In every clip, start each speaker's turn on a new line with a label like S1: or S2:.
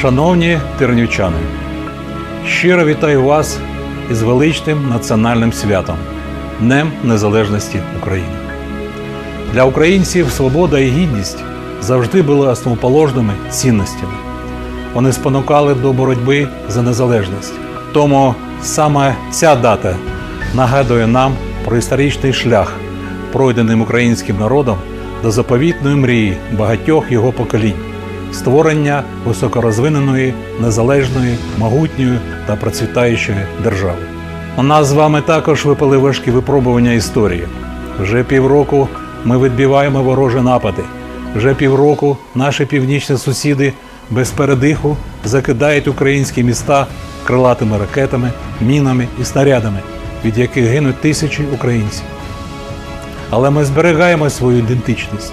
S1: Шановні тернівчани, щиро вітаю вас із величним національним святом Днем Незалежності України. Для українців свобода і гідність завжди були основоположними цінностями. Вони спонукали до боротьби за незалежність. Тому саме ця дата нагадує нам про історичний шлях, пройденим українським народом до заповітної мрії багатьох його поколінь створення високорозвиненої, незалежної, могутньої та процвітаючої держави. У нас з вами також випали важкі випробування історії. Вже півроку ми відбиваємо ворожі напади. Вже півроку наші північні сусіди без передиху закидають українські міста крилатими ракетами, мінами і снарядами, від яких гинуть тисячі українців. Але ми зберігаємо свою ідентичність.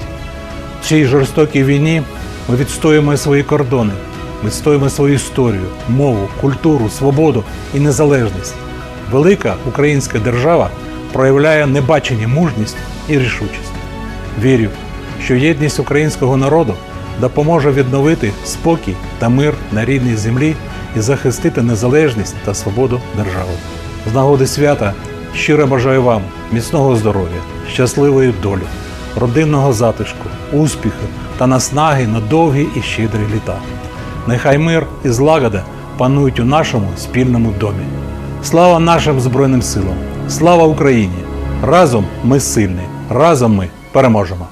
S1: В цій жорстокій війні ми відстоюємо свої кордони, ми відстоюємо свою історію, мову, культуру, свободу і незалежність. Велика українська держава проявляє небачені мужність і рішучість. Вірю, що єдність українського народу допоможе відновити спокій та мир на рідній землі і захистити незалежність та свободу держави. З нагоди свята щиро бажаю вам міцного здоров'я, щасливої долі, родинного затишку, успіху та наснаги на довгі і щедрі літа. Нехай мир і злагода панують у нашому спільному домі. Слава нашим Збройним силам! Слава Україні! Разом ми сильні! Разом ми переможемо!